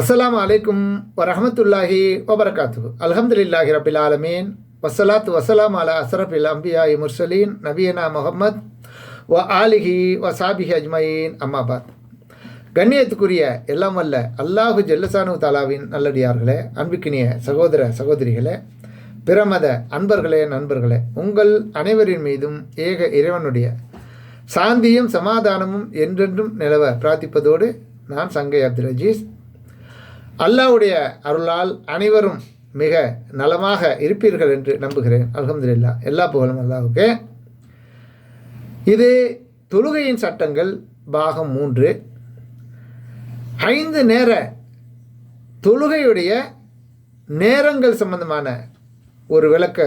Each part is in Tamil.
அஸ்ஸலாமு அலைக்கும் வரஹமத்துல்லாஹி வபரகாத்து அல்ஹம்துலில்லாஹி ரபில் ஆலமீன். வசலாத் வசலாம் அலா அசரபில் அம்பியா முர்சலீன். நபியனா முகமத் வ ஆலிஹி வ சாபிஹி அஜ்மயின். அம்மாபாத் கண்ணியத்துக்குரிய எல்லாம் வல்ல அல்லாஹு ஜெல்லசானு தாலாவின் நல்லடியார்களே அன்புக்கினிய சகோதர சகோதரிகளே பிரமத அன்பர்களே நண்பர்களே உங்கள் அனைவரின் மீதும் ஏக இறைவனுடைய சாந்தியும் சமாதானமும் என்றென்றும் நிலவ பிரார்த்திப்பதோடு நான் சங்கை அப்துல் அஜீஸ். அல்லாஹ்வுடைய அருளால் அனைவரும் மிக நலமாக இருப்பீர்கள் என்று நம்புகிறேன். அலமதுல்லா எல்லா புகழும் அல்லாவுக்கு இது தொழுகையின் சட்டங்கள் பாகம் மூன்று. ஐந்து நேர தொழுகையுடைய நேரங்கள் சம்பந்தமான ஒரு விளக்க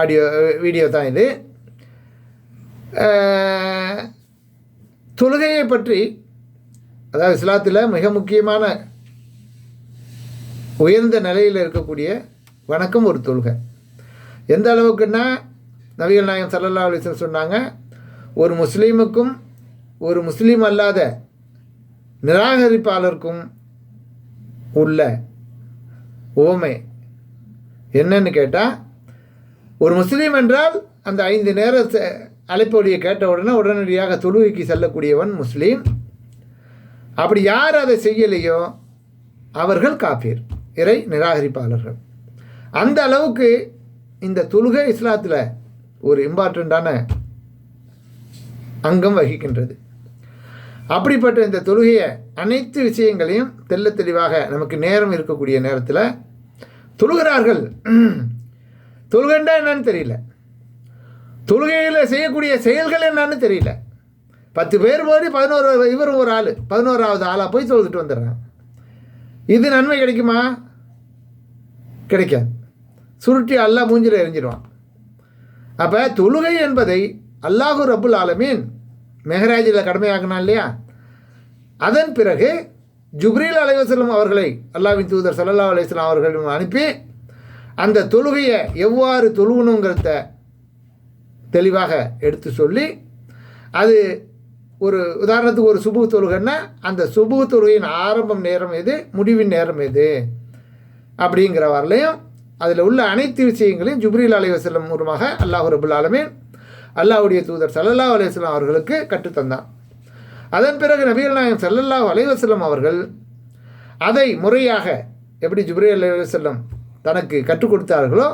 ஆடியோ வீடியோ தான் இது. தொழுகையை பற்றி அதாவது இஸ்லாத்தில் மிக முக்கியமான உயர்ந்த நிலையில் இருக்கக்கூடிய வணக்கம் ஒரு தொழுகை. எந்த அளவுக்குன்னா நவிகள் நாயகம் சல்லல்லா அலிஸ்லம் சொன்னாங்க ஒரு முஸ்லீமுக்கும் ஒரு முஸ்லீம் அல்லாத நிராகரிப்பாளருக்கும் உள்ள ஓமை என்னன்னு கேட்டால் ஒரு முஸ்லீம் என்றால் அந்த ஐந்து நேர ச- அழைப்பொழியை கேட்ட உடனே உடனடியாக தொழுகைக்கு செல்லக்கூடியவன் முஸ்லீம். அப்படி யார் அதை செய்யலையோ அவர்கள் காப்பீர். இறை நிராகரிப்பாளர்கள். அந்த அளவுக்கு இந்த தொழுகை இஸ்லாத்தில் ஒரு இம்பார்ட்டண்ட்டான அங்கம் வகிக்கின்றது. அப்படிப்பட்ட இந்த தொழுகையை அனைத்து விஷயங்களையும் தெல்ல தெளிவாக நமக்கு நேரம் இருக்கக்கூடிய நேரத்தில் தொழுகிறார்கள். தொழுகண்டா என்னன்னு தெரியல. தொழுகையில் செய்யக்கூடிய செயல்கள் என்னன்னு தெரியல. பத்து பேர் போய் பதினோரு இவரும் ஒரு ஆள் பதினோராவது ஆளாக போய் தொழுதுட்டு வந்துடுறேன். இது நன்மை கிடைக்குமா? கிடைக்காது. சுருட்டி அல்லாஹ் மூஞ்சில் எரிஞ்சிடுவான் அப்போ தொழுகை என்பதை அல்லாஹு அபுல் ஆலமீன் மெஹராஜில் கடமையாக்கினான் இல்லையா? அதன் பிறகு ஜுப்ரீல் அலைவசலம் அவர்களை அல்லாவின் தூதர் சல்லல்லா அலையம் அவர்களும் அனுப்பி அந்த தொழுகையை எவ்வாறு தொழுகணுங்கிறத தெளிவாக எடுத்து சொல்லி அது ஒரு உதாரணத்துக்கு ஒரு சுபு தொழுகைன்னா அந்த சுபு தொழுகையின் ஆரம்பம் நேரம் எது முடிவின் நேரம் எது? அப்படிங்கிற வரலையும் அதில் உள்ள அனைத்து விஷயங்களையும் ஜுப்ரீல் அலைவாஸ்லம் மூலமாக அல்லாஹ் ரபுல் ஆலமீன் அல்லாஹ்வுடைய தூதர் சல்லல்லா அலைவசல்லம் அவர்களுக்கு கற்றுத்தந்தான். அதன் பிறகு நபிகள் நாயகம் சல்லல்லா அலைவாஸ்லம் அவர்கள் அதை முறையாக எப்படி ஜுப்ரீல் அலைவாஸ்லம் தனக்கு கற்றுக் கொடுத்தார்களோ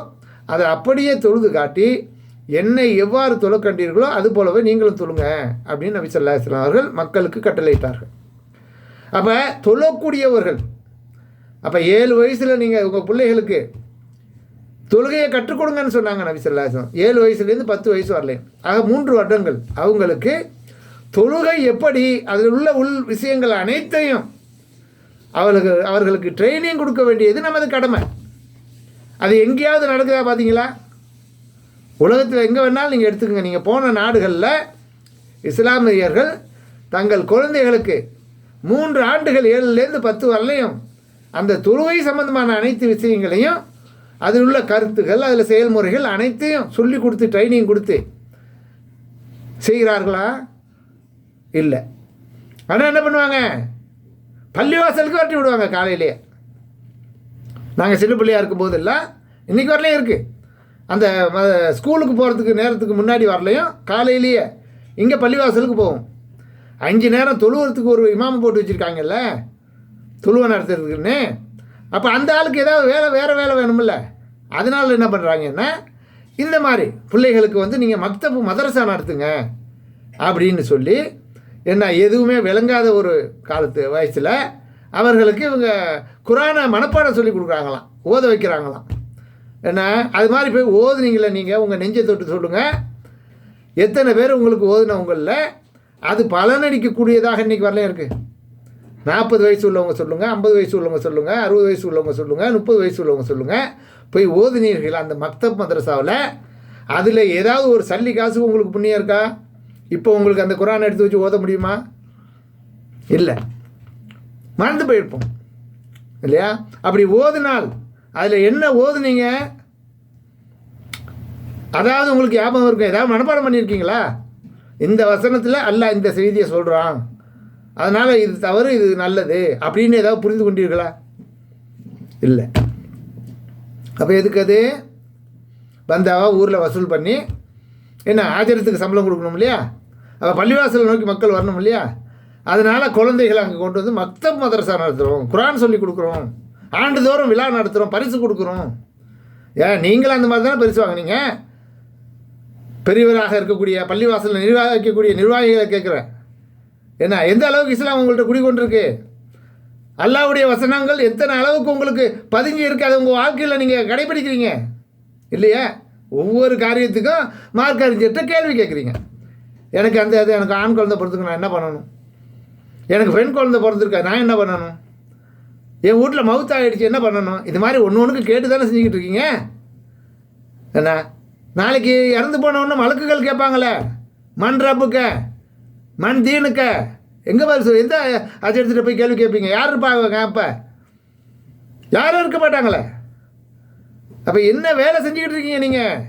அதை அப்படியே தொழுது காட்டி என்னை எவ்வாறு தொழ கண்டீர்களோ அது போலவே நீங்களும் தொழுங்க அப்படின்னு நபி சொல்லா இஸ்லாம் அவர்கள் மக்களுக்கு கட்டளையிட்டார்கள். அப்போ தொழக்கூடியவர்கள் அப்போ ஏழு வயசில் நீங்கள் உங்கள் பிள்ளைகளுக்கு தொழுகையை கற்றுக் கொடுங்கன்னு சொன்னாங்க நபி ஸல்லல்லாஹு ஏழு வயசுலேருந்து பத்து வயசு வரலையும் ஆக மூன்று வருடங்கள் அவங்களுக்கு தொழுகை எப்படி அதில் உள்ள உள் விஷயங்கள் அனைத்தையும் அவர்களுக்கு அவர்களுக்கு ட்ரைனிங் கொடுக்க வேண்டியது நமது கடமை. அது எங்கேயாவது நடக்குதா பார்த்தீங்களா உலகத்தில் எங்கே வேணாலும் நீங்கள் எடுத்துக்கோங்க. நீங்கள் போன நாடுகளில் இஸ்லாமியர்கள் தங்கள் குழந்தைகளுக்கு மூன்று ஆண்டுகள் ஏழுலேருந்து பத்து வரலையும் அந்த துருவை சம்பந்தமான அனைத்து விஷயங்களையும் அதில் உள்ள கருத்துகள் அதில் செயல்முறைகள் அனைத்தையும் சொல்லி கொடுத்து ட்ரைனிங் கொடுத்து செய்கிறார்களா? இல்லை. ஆனால் என்ன பண்ணுவாங்க? பள்ளிவாசலுக்கு வரட்டி விடுவாங்க காலையிலேயே. நாங்கள் சின்ன பிள்ளையாக இருக்கும் போதெல்லாம் இன்றைக்கி வரலையும் இருக்குது அந்த ம- ஸ்கூலுக்கு போகிறதுக்கு நேரத்துக்கு முன்னாடி வரலையும் காலையிலேயே இங்கே பள்ளிவாசலுக்கு போவோம். அஞ்சு நேரம் தொழுவுறதுக்கு ஒரு இமாம் போட்டு வச்சுருக்காங்கல்ல? தொழுவை நடத்துறதுக்குன்னு. அப்போ அந்த ஆளுக்கு ஏதாவது வேலை வேறு வேலை வேணுமில்ல அதனால் என்ன பண்ணுறாங்கன்னா இந்த மாதிரி பிள்ளைகளுக்கு வந்து நீங்கள் மக்தபு மதரசா நடத்துங்க அப்படின்னு சொல்லி என்ன எதுவுமே விளங்காத ஒரு காலத்து வயசில் அவர்களுக்கு இவங்க குரானை மனப்பாடம் சொல்லி கொடுக்குறாங்களாம் ஓத வைக்கிறாங்களாம். ஏன்னா அது மாதிரி போய் ஓதுனீங்களே நீங்கள் உங்கள் நெஞ்சை தொட்டு சொல்லுங்கள் எத்தனை பேர் உங்களுக்கு ஓதுனவங்களில் அது பலனடிக்கக்கூடியதாக இன்றைக்கி வரலையும் இருக்குது நாற்பது வயசு உள்ளவங்க சொல்லுங்கள் ஐம்பது வயசு உள்ளவங்க சொல்லுங்கள் அறுபது வயசு உள்ளவங்க சொல்லுங்கள் முப்பது வயசு உள்ளவங்க சொல்லுங்கள் போய் ஓதுனீர்கள் அந்த மக்தப் மதரசாவில். அதில் ஏதாவது ஒரு சல்லி காசு உங்களுக்கு புண்ணியம் இருக்கா? இப்போ உங்களுக்கு அந்த குரான் எடுத்து வச்சு ஓத முடியுமா? இல்லை. மறந்து போயிருப்போம். இல்லையா? அப்படி ஓதுனால் அதில் என்ன ஓதுனீங்க? அதாவது உங்களுக்கு ஞாபகம் இருக்கும் ஏதாவது மனப்பாடம் பண்ணியிருக்கீங்களா இந்த வசனத்தில் அல்ல இந்த செய்தியை சொல்கிறான் அதனால் இது தவறு இது நல்லது அப்படின்னு ஏதாவது புரிந்து கொண்டீர்களா? இல்லை. அப்போ எதுக்கு அது? பந்தாவா ஊரில் வசூல் பண்ணி என்ன ஆச்சரியத்துக்கு சம்பளம் கொடுக்கணும் இல்லையா? அப்போ பள்ளிவாசலை நோக்கி மக்கள் வரணும் இல்லையா? அதனால் குழந்தைகளை அங்கே கொண்டு வந்து மக்தப் மதரசா நடத்துகிறோம் குரான் சொல்லி கொடுக்குறோம். ஆண்டுதோறும் விழா நடத்துகிறோம் பரிசு கொடுக்குறோம். ஏன் நீங்களும் அந்த மாதிரி தானே பரிசு வாங்குனீங்க? பெரியவராக இருக்கக்கூடிய பள்ளிவாசலில் நிர்வகிக்கக்கூடிய நிர்வாகிகளை கேட்குறேன் என்ன எந்த அளவுக்கு இஸ்லாம் உங்கள்கிட்ட குடிக்கொண்டிருக்கு அல்லாவுடைய வசனங்கள் எத்தனை அளவுக்கு உங்களுக்கு பதுங்கி இருக்கு? அதை உங்கள் வாழ்க்கையில் நீங்கள் கடைபிடிக்கிறீங்க? இல்லையா? ஒவ்வொரு காரியத்துக்கும் மார்க் அறிஞர்கிட்ட கேள்வி கேட்குறீங்க. எனக்கு அந்த இது எனக்கு ஆண் குழந்தை பிறந்துக்கு நான் என்ன பண்ணணும்? எனக்கு பெண் குழந்தை பிறந்திருக்கா நான் என்ன பண்ணணும்? என் வீட்டில் மவுத் ஆகிடுச்சு என்ன பண்ணணும்? இது மாதிரி ஒன்று ஒன்றுக்கு கேட்டு தானே செஞ்சுக்கிட்டு இருக்கீங்க? என்ன? நாளைக்கு இறந்து போனவொன்னு வழக்குகள் கேட்பாங்களே? மண் ரப்புக்க? மண் தீனுக்க? எங்கே பாரு சொல்லு எந்த அதை எடுத்துகிட்டு போய் கேள்வி கேட்பீங்க? யார் இருப்பாங்க அப்போ? யாரும் இருக்க மாட்டாங்களே? அப்போ என்ன வேலை செஞ்சுக்கிட்டு இருக்கீங்க நீங்கள்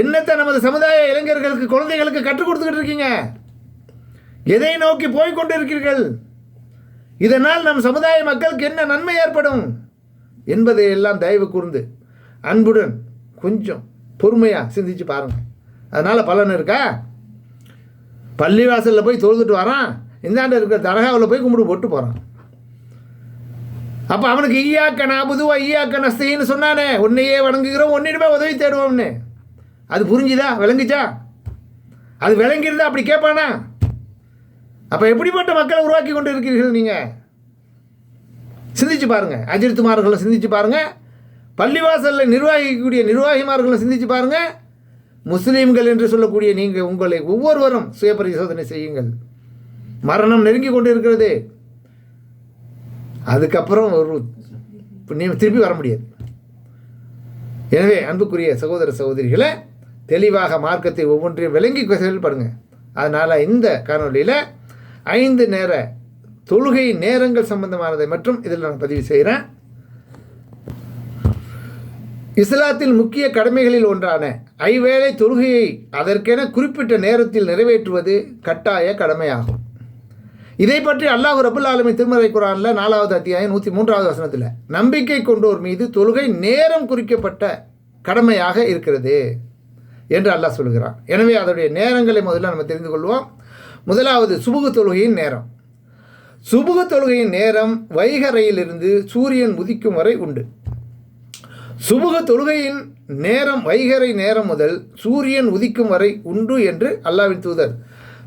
என்னத்தை நமது சமுதாய இளைஞர்களுக்கு குழந்தைகளுக்கு கற்றுக் கொடுத்துக்கிட்டு இருக்கீங்க? எதை நோக்கி போய் கொண்டு இருக்கிறீர்கள்? இதனால் நம் சமுதாய மக்களுக்கு என்ன நன்மை ஏற்படும் என்பதை எல்லாம் தயவு கூர்ந்து அன்புடன் கொஞ்சம் பொறுமையாக சிந்திச்சு பாருங்கள் அதனால் பலன் இருக்கா? பள்ளிவாசலில் போய் தொழுதுட்டு வரான். இந்தாண்ட இருக்கிற தரகாவில் போய் கும்பிடு போட்டு போகிறான் அப்போ அவனுக்கு ஈயாக்க நாபுதுவா ஈயாக்க நஸ்தின்னு சொன்னானே உன்னையே வணங்குகிறோம் ஒன்னிடமே உதவி தேடுவோம்னு. அது புரிஞ்சுதா? விளங்குச்சா? அது விளங்கியிருந்தா அப்படி கேட்பானா? அப்போ எப்படிப்பட்ட மக்களை உருவாக்கி கொண்டு இருக்கிறீர்கள் நீங்கள் சிந்திச்சு பாருங்கள் அஜித்துமார்களை சிந்திச்சு பாருங்கள் பள்ளிவாசலில் நிர்வாகிக்கக்கூடிய நிர்வாகிமார்களை சிந்திச்சு பாருங்கள் முஸ்லீம்கள் என்று சொல்லக்கூடிய நீங்கள் உங்களை ஒவ்வொருவரும் சுய பரிசோதனை செய்யுங்கள். மரணம் நெருங்கி கொண்டு இருக்கிறது அதுக்கப்புறம் ஒரு திருப்பி வர முடியாது. எனவே அன்புக்குரிய சகோதர சகோதரிகளை தெளிவாக மார்க்கத்தை ஒவ்வொன்றையும் விளங்கி செயல்படுங்க. அதனால் இந்த காணொலியில் ஐந்து நேர தொழுகை நேரங்கள் சம்பந்தமானதை மற்றும் இதில் நான் பதிவு செய்கிறேன். இஸ்லாத்தில் முக்கிய கடமைகளில் ஒன்றான ஐவேளை தொழுகையை அதற்கென குறிப்பிட்ட நேரத்தில் நிறைவேற்றுவது கட்டாய கடமையாகும். இதை பற்றி அல்லாஹ் ரபுல் ஆலமி திருமறை குரானில் நாலாவது அத்தியாயம் நூற்றி மூன்றாவது வசனத்தில் நம்பிக்கை கொண்டோர் மீது தொழுகை நேரம் குறிக்கப்பட்ட கடமையாக இருக்கிறது என்று அல்லாஹ் சொல்கிறான். எனவே அதனுடைய நேரங்களை முதல்ல நம்ம தெரிந்து கொள்வோம். முதலாவது சுபுகு தொழுகையின் நேரம். சுபுகு தொழுகையின் நேரம் வைகரையிலிருந்து சூரியன் உதிக்கும் வரை உண்டு. சுபுக தொழுகையின் நேரம் வைகரை நேரம் முதல் சூரியன் உதிக்கும் வரை உண்டு என்று அல்லாவின் தூதர்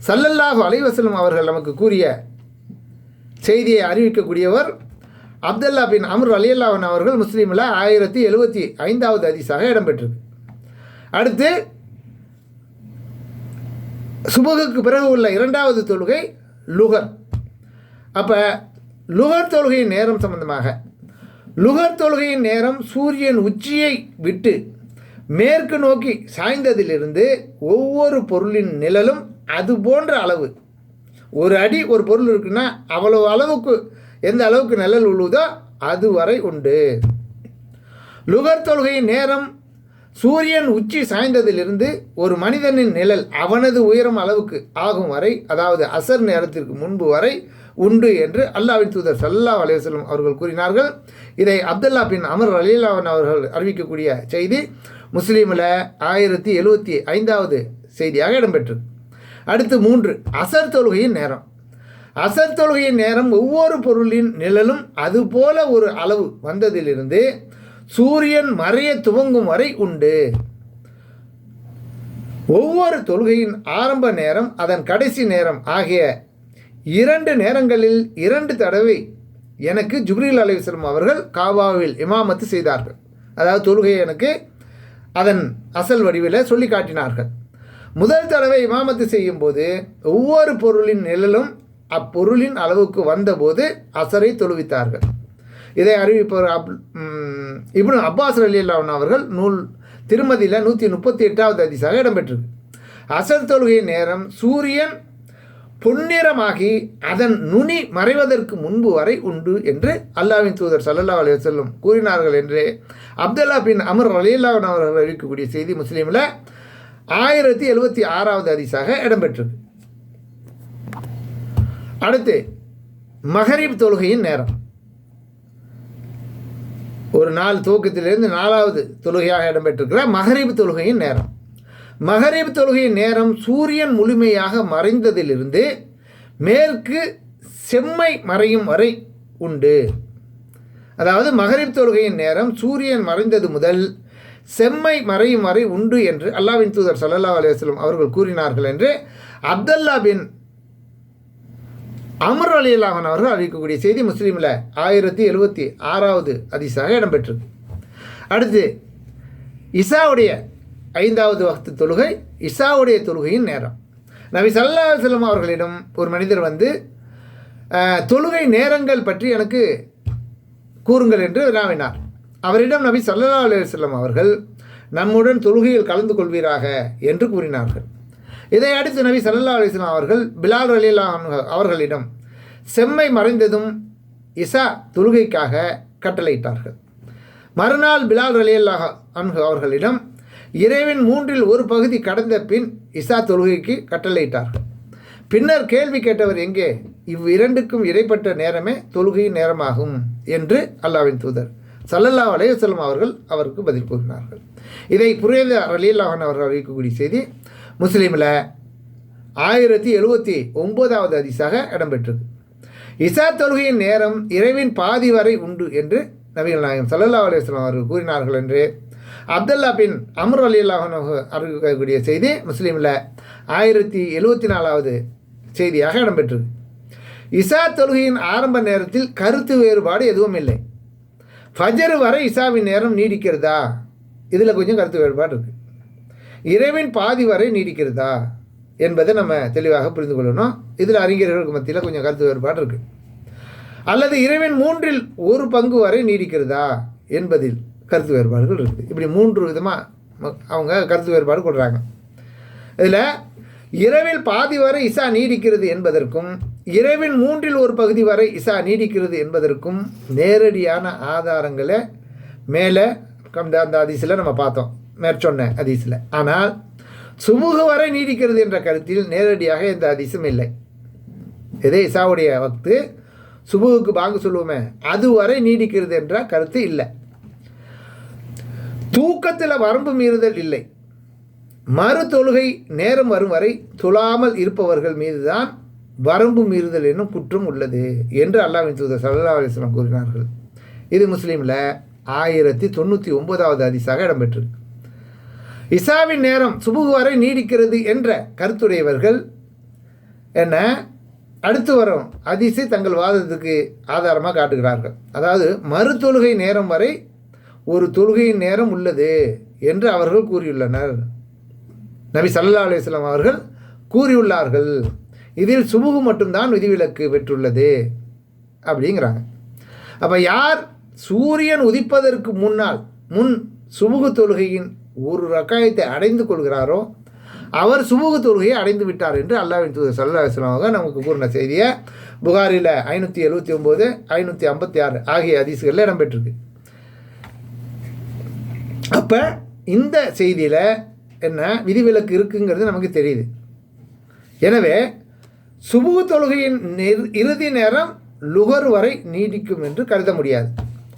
சல்லல்லாஹு அலைவசலம் அவர்கள் நமக்கு கூறிய செய்தியை அறிவிக்கக்கூடியவர் அப்துல்லா பின் அமர் அலியல்லாவன் அவர்கள் முஸ்லீமில் ஆயிரத்தி எழுபத்தி ஐந்தாவது அதிசாக இடம்பெற்றிருக்கு. அடுத்து சுபகுக்கு பிறகு உள்ள இரண்டாவது தொழுகை லுகர். அப்போ லுகர் தொழுகையின் நேரம் சம்பந்தமாக லுகர் தொழுகையின் நேரம் சூரியன் உச்சியை விட்டு மேற்கு நோக்கி சாய்ந்ததிலிருந்து ஒவ்வொரு பொருளின் நிழலும் அது போன்ற அளவு. ஒரு அடி ஒரு பொருள் இருக்குன்னா அவ்வளவு அளவுக்கு எந்த அளவுக்கு நிழல் உழுவுதோ அது வரை உண்டு. லுகர் தொழுகையின் நேரம் சூரியன் உச்சி சாய்ந்ததிலிருந்து ஒரு மனிதனின் நிழல் அவனது உயரம் அளவுக்கு ஆகும் வரை அதாவது அசர் நேரத்திற்கு முன்பு வரை உண்டு என்று அல்லாவின் தூதர் சல்லா அலையம் அவர்கள் கூறினார்கள். இதை அப்துல்லா பின் அமர் அலிலாவன் அவர்கள் அறிவிக்கக்கூடிய செய்தி முஸ்லீமில் ஆயிரத்தி எழுபத்தி ஐந்தாவது செய்தியாக இடம்பெற்றது. அடுத்து மூன்று அசர் தொழுகையின் நேரம். அசர் தொழுகையின் நேரம் ஒவ்வொரு பொருளின் நிழலும் அதுபோல ஒரு அளவு வந்ததிலிருந்து சூரியன் மறைய துவங்கும் வரை உண்டு. ஒவ்வொரு தொழுகையின் ஆரம்ப நேரம் அதன் கடைசி நேரம் ஆகிய இரண்டு நேரங்களில் இரண்டு தடவை எனக்கு ஜுப்ரீல் அலிவசலம் அவர்கள் காபாவில் இமாமத்து செய்தார்கள். அதாவது தொழுகை எனக்கு அதன் அசல் வடிவில் சொல்லி காட்டினார்கள். முதல் தடவை இமாமத்து செய்யும்போது ஒவ்வொரு பொருளின் நிழலும் அப்பொருளின் அளவுக்கு வந்தபோது அசரை தொழுவித்தார்கள். இதை அறிவிப்பவர் அப் இப்னு அப்பாஸ் அலி அல்லாவன் அவர்கள் நூல் திருமதியில் நூற்றி முப்பத்தி எட்டாவது அதிசாக இடம்பெற்றிருக்கு. அசல் தொழுகை நேரம் சூரியன் பொன்னிறமாகி அதன் நுனி மறைவதற்கு முன்பு வரை உண்டு என்று அல்லாவின் தூதர் சல்லல்லா அலி செல்லும் கூறினார்கள் என்று அப்துல்லா பின் அமர் அலியல்லாவன் அவர்கள் அறிவிக்கக்கூடிய செய்தி முஸ்லீமில் ஆயிரத்தி எழுபத்தி ஆறாவது அதிசாக இடம்பெற்றது அடுத்து மகரிப் தொழுகையின் நேரம். ஒரு நாள் தூக்கத்திலிருந்து நாலாவது தொழுகையாக இடம்பெற்றிருக்கிற மகரிப் தொழுகையின் நேரம். மகரிப் தொழுகையின் நேரம் சூரியன் முழுமையாக மறைந்ததிலிருந்து மேற்கு செம்மை மறையும் வரை உண்டு. அதாவது மகரீப் தொழுகையின் நேரம் சூரியன் மறைந்தது முதல் செம்மை மறையும் வரை உண்டு என்று அல்லாவின் தூதர் சல்லல்லா அலுவலம் அவர்கள் கூறினார்கள் என்று அப்தல்லா பின் அமர் அலியல்லாஹன் அவர்கள் அறிவிக்கக்கூடிய செய்தி முஸ்லீமில் ஆயிரத்தி எழுபத்தி ஆறாவது அதிசாக இடம்பெற்றது. அடுத்து இசாவுடைய ஐந்தாவது வகுத்து தொழுகை இசாவுடைய தொழுகையின் நேரம். நபி சல்லா செல்லம் அவர்களிடம் ஒரு மனிதர் வந்து தொழுகை நேரங்கள் பற்றி எனக்கு கூறுங்கள் என்று வினாவினார். அவரிடம் நபி சல்லா அலுவலம் அவர்கள் நம்முடன் தொழுகையில் கலந்து கொள்வீராக என்று கூறினார்கள். இதை அடுத்து நபி சல்லா அலிஸ்லாம் அவர்கள் பிலால் அலிலா அவர்களிடம் செம்மை மறைந்ததும் இசா தொழுகைக்காக கட்டளையிட்டார்கள். மறுநாள் பிலால் ரலியல்லாஹ் அன்ஹு அவர்களிடம் இறைவின் மூன்றில் ஒரு பகுதி கடந்த பின் இசா தொழுகைக்கு கட்டளையிட்டார்கள். பின்னர் கேள்வி கேட்டவர் எங்கே? இவ்விரண்டுக்கும் இடைப்பட்ட நேரமே தொழுகையின் நேரமாகும் என்று அல்லாவின் தூதர் சல்லல்லா அலையுசல்லம் அவர்கள் அவருக்கு பதில் கூறினார்கள். இதை புரியல அலியல்லாஹன் அவர்கள் அறிவிக்கக்கூடிய செய்தி முஸ்லீமில் ஆயிரத்தி எழுபத்தி ஒம்போதாவது அதிசாக இடம்பெற்றது இசா தொழுகையின் நேரம் இரவின் பாதி வரை உண்டு என்று நபிகள் நாயகம் சல்லல்லா அலுவலாம் அவர்கள் கூறினார்கள் என்று அப்துல்லா பின் அமர் அலி அல்லாஹன் அறிவிக்கக்கூடிய செய்தி முஸ்லீமில் ஆயிரத்தி எழுபத்தி நாலாவது செய்தியாக இடம்பெற்றது இசா தொழுகையின் ஆரம்ப நேரத்தில் கருத்து வேறுபாடு எதுவும் இல்லை. ஃபஜர் வரை இசாவின் நேரம் நீடிக்கிறதா? இதில் கொஞ்சம் கருத்து வேறுபாடு இருக்குது இறைவன் பாதி வரை நீடிக்கிறதா என்பதை நம்ம தெளிவாக புரிந்து கொள்ளணும். இதில் அறிஞர்களுக்கு மத்தியில் கொஞ்சம் கருத்து வேறுபாடு இருக்குது அல்லது இறைவன் மூன்றில் ஒரு பங்கு வரை நீடிக்கிறதா என்பதில் கருத்து வேறுபாடுகள் இருக்குது இப்படி மூன்று விதமாக அவங்க கருத்து வேறுபாடு கொடுறாங்க இதில் இரவில் பாதி வரை இசா நீடிக்கிறது என்பதற்கும் இரவின் மூன்றில் ஒரு பகுதி வரை இசா நீடிக்கிறது என்பதற்கும் நேரடியான ஆதாரங்களை மேலே அந்த அந்த அதிசயில் நம்ம பார்த்தோம். மேற்சொன்ன அதிசில் ஆனால் சுமூக வரை நீடிக்கிறது என்ற கருத்தில் நேரடியாக எந்த அதிசம் இல்லை. இதே இசாவுடைய வக்து சுபுவுக்கு பாங்கு சொல்லுவோமே அது வரை நீடிக்கிறது என்ற கருத்து இல்லை. தூக்கத்தில் வரம்பு மீறுதல் இல்லை. மறு தொழுகை நேரம் வரும் வரை தொழாமல் இருப்பவர்கள் மீதுதான் வரம்பு மீறுதல் என்னும் குற்றம் உள்ளது என்று அல்லாவின் தூதர் சல்லா அலிஸ்லாம் கூறினார்கள். இது முஸ்லீமில் ஆயிரத்தி தொண்ணூற்றி ஒன்பதாவது அதிசாக இடம்பெற்றிருக்கு. இசாவின் நேரம் சுபுகு வரை நீடிக்கிறது என்ற கருத்துடையவர்கள் என்ன? அடுத்து வரும் அதிசை தங்கள் வாதத்துக்கு ஆதாரமாக காட்டுகிறார்கள். அதாவது மறு தொழுகை நேரம் வரை ஒரு தொழுகையின் நேரம் உள்ளது என்று அவர்கள் கூறியுள்ளனர். நபி சல்லா அலுவலாம் அவர்கள் கூறியுள்ளார்கள். இதில் சுபுகு மட்டும்தான் விதிவிலக்கு பெற்றுள்ளது அப்படிங்கிறாங்க. அப்போ யார் சூரியன் உதிப்பதற்கு முன்னால் முன் சுமுகு தொழுகையின் ஒரு ரக்காயத்தை அடைந்து கொள்கிறாரோ அவர் சுமூக தொழுகையை அடைந்து விட்டார் என்று அல்லாவின் தூதர் சல்லா இஸ்லாமாக நமக்கு கூறின செய்தியை புகாரில் ஐநூற்றி எழுபத்தி ஒம்பது ஐநூற்றி ஐம்பத்தி ஆறு ஆகிய அதிசுகளில் இடம்பெற்றிருக்கு. அப்போ இந்த செய்தியில் என்ன விதிவிலக்கு இருக்குங்கிறது நமக்கு தெரியுது. எனவே சுபுகு தொழுகையின் நெர்- இறுதி நேரம் லுகர் வரை நீடிக்கும் என்று கருத முடியாது.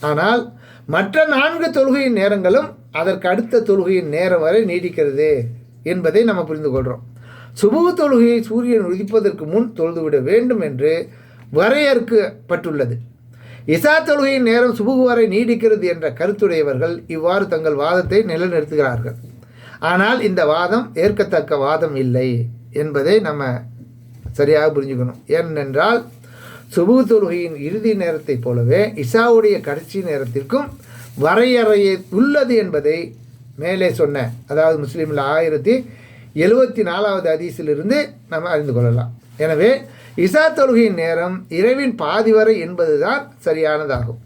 ஆனால் மற்ற நான்கு தொழுகையின் நேரங்களும் அதற்கு அடுத்த தொழுகையின் நேரம் வரை நீடிக்கிறது என்பதை நம்ம புரிந்து கொள்கிறோம் சுபுகு தொழுகையை சூரியன் உதிப்பதற்கு முன் தொழுதுவிட வேண்டும் என்று வரையறுக்கப்பட்டுள்ளது. இசா தொழுகையின் நேரம் சுபுகு வரை நீடிக்கிறது என்ற கருத்துடையவர்கள் இவ்வாறு தங்கள் வாதத்தை நிலைநிறுத்துகிறார்கள். ஆனால் இந்த வாதம் ஏற்கத்தக்க வாதம் இல்லை என்பதை நம்ம சரியாக புரிஞ்சுக்கணும். ஏனென்றால் சுபுகு தொழுகையின் இறுதி நேரத்தைப் போலவே இசாவுடைய கடைசி நேரத்திற்கும் வரையறையை உள்ளது என்பதை மேலே சொன்ன அதாவது முஸ்லீமில் ஆயிரத்தி எழுபத்தி நாலாவது அதிசிலிருந்து நம்ம அறிந்து கொள்ளலாம். எனவே இசா தொழுகையின் நேரம் இரவின் பாதி வரை என்பதுதான் சரியானதாகும்.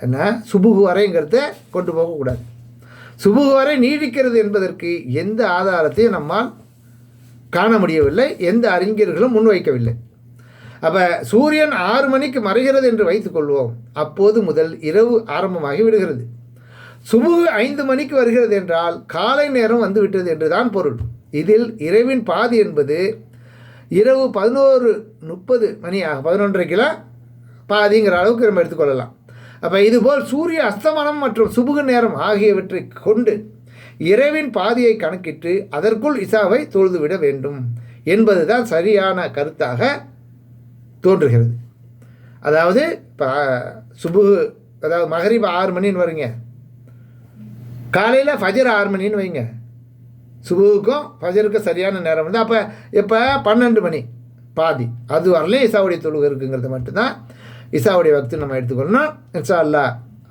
என்ன? சுபுகு வரைங்கிறத கொண்டு போகக்கூடாது. சுபுகு வரை நீடிக்கிறது என்பதற்கு எந்த ஆதாரத்தையும் நம்மால் காண முடியவில்லை எந்த அறிஞர்களும் முன்வைக்கவில்லை. அப்போ சூரியன் ஆறு மணிக்கு மறைகிறது என்று வைத்துக்கொள்வோம் அப்போது முதல் இரவு ஆரம்பமாகி விடுகிறது. சுபுகு ஐந்து மணிக்கு வருகிறது என்றால் காலை நேரம் வந்து விட்டது என்றுதான் பொருள். இதில் இரவின் பாதி என்பது இரவு பதினோரு முப்பது மணி ஆகும் பதினொன்றரைக்கெல்லாம் பாதிங்கிற அளவுக்கு நம்ம எடுத்துக்கொள்ளலாம் அப்போ இதுபோல் சூரிய அஸ்தமனம் மற்றும் சுபுக நேரம் ஆகியவற்றை கொண்டு இரவின் பாதியை கணக்கிட்டு அதற்குள் இசாவை தொழுதுவிட வேண்டும் என்பதுதான் சரியான கருத்தாக தோன்றுகிறது. அதாவது இப்போ சுபு அதாவது மகரிப் ஆறு மணின்னு வருங்க. காலையில் ஃபஜர் ஆறு மணின்னு வைங்க. சுபுவுக்கும் ஃபஜருக்கும் சரியான நேரம் வந்து அப்போ இப்போ பன்னெண்டு மணி பாதி. அது வரலையும் இசாவுடைய தொழுகை இருக்குங்கிறது மட்டும்தான். இசாவுடைய பக்தி நம்ம எடுத்துக்கொள்ளணும். இன்சா அல்லா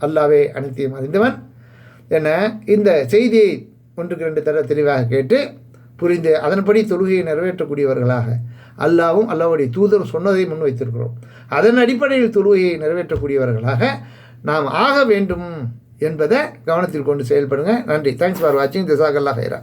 அல்லாவே அனைத்தையும் அறிந்தவன். என இந்த செய்தியை ஒன்றுக்கு ரெண்டு தடவை தெளிவாக கேட்டு புரிந்து அதன்படி தொழுகையை நிறைவேற்றக்கூடியவர்களாக அல்லாவும் அல்லாவுடைய தூதரும் சொன்னதை முன்வைத்திருக்கிறோம். அதன் அடிப்படையில் தொழுகையை நிறைவேற்றக்கூடியவர்களாக நாம் ஆக வேண்டும் என்பதை கவனத்தில் கொண்டு செயல்படுங்க. நன்றி. தேங்க்ஸ் ஃபார் வாட்சிங் திசாகல்லா ஹைரா